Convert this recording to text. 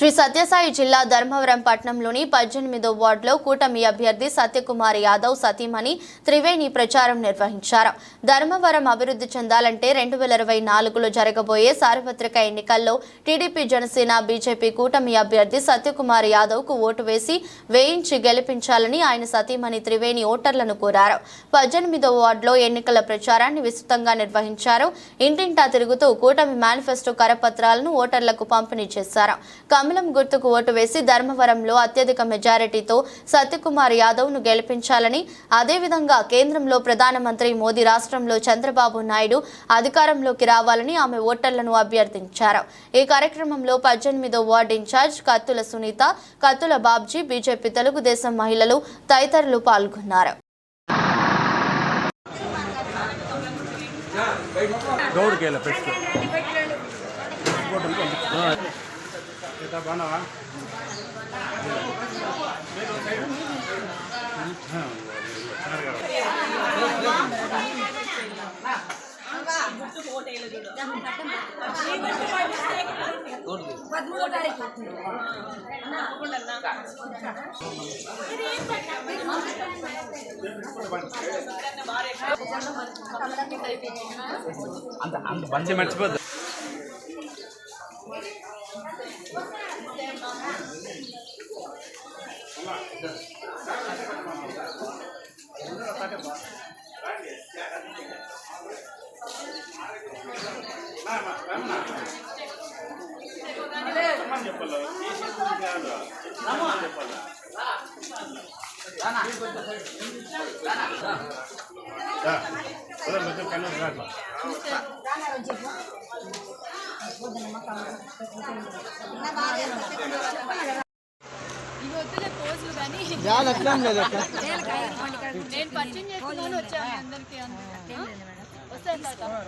శ్రీ సత్యసాయి జిల్లా ధర్మవరం పట్టణంలోని పద్దెనిమిదో వార్డులో కూటమి అభ్యర్థి సత్యకుమార్ యాదవ్ సతీమణి త్రివేణి ప్రచారం నిర్వహించారు. ధర్మవరం అభివృద్ధి చెందాలంటే రెండు వేల ఇరవై నాలుగులో జరగబోయే సార్వత్రిక ఎన్నికల్లో టీడీపీ జనసేన బీజేపీ కూటమి అభ్యర్థి సత్యకుమార్ యాదవ్కు ఓటు వేసి వేయించి గెలిపించాలని ఆయన సతీమణి త్రివేణి ఓటర్లను కోరారు. పద్దెనిమిదో వార్డులో ఎన్నికల ప్రచారాన్ని విస్తృతంగా నిర్వహించారు. ఇంటింటా తిరుగుతూ కూటమి మేనిఫెస్టో కరపత్రాలను ఓటర్లకు పంపిణీ చేశారు. కమలం గుర్తుకు ఓటు వేసి ధర్మవరంలో అత్యధిక మెజారిటీతో సత్యకుమార్ యాదవ్ను గెలిపించాలని అదేవిధంగా కేంద్రంలో ప్రధానమంత్రి మోదీ రాష్ట్రంలో చంద్రబాబు నాయుడు అధికారంలోకి రావాలని ఆమె ఓటర్లను అభ్యర్థించారు. ఈ కార్యక్రమంలో పద్దెనిమిదో వార్డు ఇన్ఛార్జ్ కత్తుల సునీత కత్తుల బాబ్జీ బీజేపీ తెలుగుదేశం మహిళలు తదితరులు పాల్గొన్నారు. గౌడ్కి వెళ్ళా పెట్టుకో బాగున్నావా అంత అంత మంచి మర్చిపోద్దు Dah, belum betul kan? Dah, dah. ఇవి వద్దులే పోజులు కానీ నేను పరిచయం చేసుకున్నాను వచ్చాను అందరికి. వస్తాను